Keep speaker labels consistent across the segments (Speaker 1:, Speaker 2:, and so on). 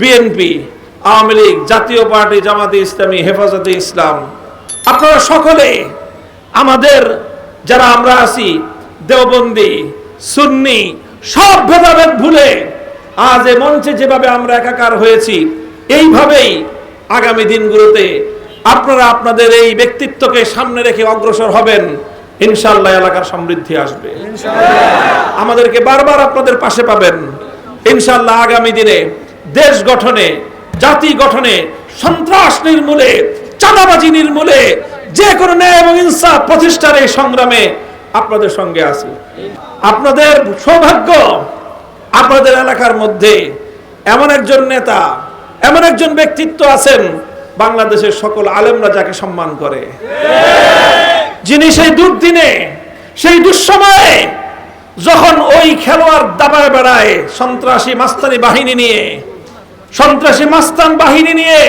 Speaker 1: BNP Awami League জাতীয় party জামাতে ইসলামী হেফাজতে ইসলাম। আপনারা সকলে আমাদের যারা আমরা আছি দেওবন্দি সুন্নি সব ভেদাভেদ ভুলে আজ এ মঞ্চে যেভাবে আমরা একাকার হয়েছি এইভাবেই আগামী দিনগুলোতে আপনারা আপনাদের এই ব্যক্তিত্বকে সামনে রেখে অগ্রসর হবেন। ইনশাল্লাহ এলাকার সমৃদ্ধি আসবে। আমাদেরকে বারবার আপনাদের পাশে পাবেন। ইনশাল্লাহ আগামী দিনে দেশ গঠনে, জাতি গঠনে, সন্ত্রাস নির্মূলে, চাঁদাবাজি নির্মূলে, যে কোনো ন্যায় এবং ইনসাফ প্রতিষ্ঠার এই সংগ্রামে আপনাদের সঙ্গে আছি। আপনাদের সৌভাগ্য, আপনাদের এলাকার মধ্যে এমন একজন নেতা, এমন একজন ব্যক্তিত্ব আছেন, বাংলাদেশের সকল আলেমরা যাকে সম্মান করে। যিনি সেই দুর্দিনে, সেই দুঃসময়ে যখন ওই খেলোয়াড় দাবায় বেড়ায় সন্ত্রাসী মাস্তানি বাহিনী নিয়ে সন্ত্রাসী মাস্তান বাহিনী নিয়ে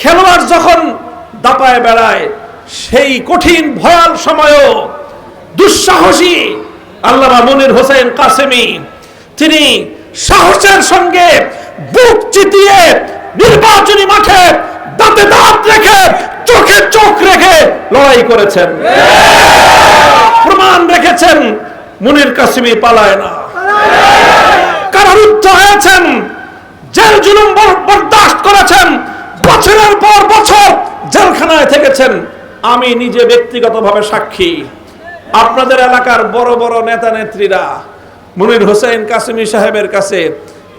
Speaker 1: খেলোয়াড় যখন দাপায় বেড়ায়, সেই কঠিন, ভয়াল সময়ও দুঃসাহসী আল্লামা মনির হোসেন কাসেমি, তিনি সাহসের সঙ্গে বুক চিতিয়ে নির্বাচনী মাঠে দাঁতে দাঁত রেখে, চোখে চোখ রেখে লড়াই করেছেন। প্রমাণ রেখেছেন, মুনির কাসিমি পালায় না। জুলুম বরদাস্ত করেছেন। বছরের পর বছর জেলখানায় থেকেছেন। আমি নিজে ব্যক্তিগতভাবে সাক্ষী। আপনাদের এলাকার বড় বড় নেতা নেত্রীরা, মুনির হোসেন কাসিমি সাহেবের কাছে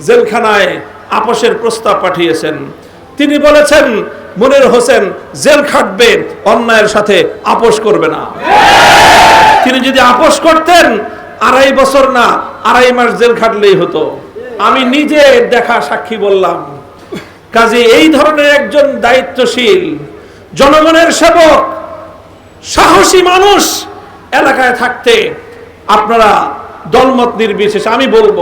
Speaker 1: জেলখানায় আপোষের প্রস্তাব পাঠিয়েছেন। তিনি বলেছেন, মুনির হোসেন জেল খাটবে, অন্যায়ের সাথে আপোষ করবে না। তিনি যদি আপোষ করতেন, আড়াই বছর না, আড়াই মাস জেল খাটলেই হতো। আমি নিজে দেখা সাক্ষী বললাম। কাজে এই ধরনের একজন দায়িত্বশীল, জনগণের সেবক, সাহসী মানুষ এলাকায় থাকতে আপনারা দলমত নির্বিশেষে আমি বলব।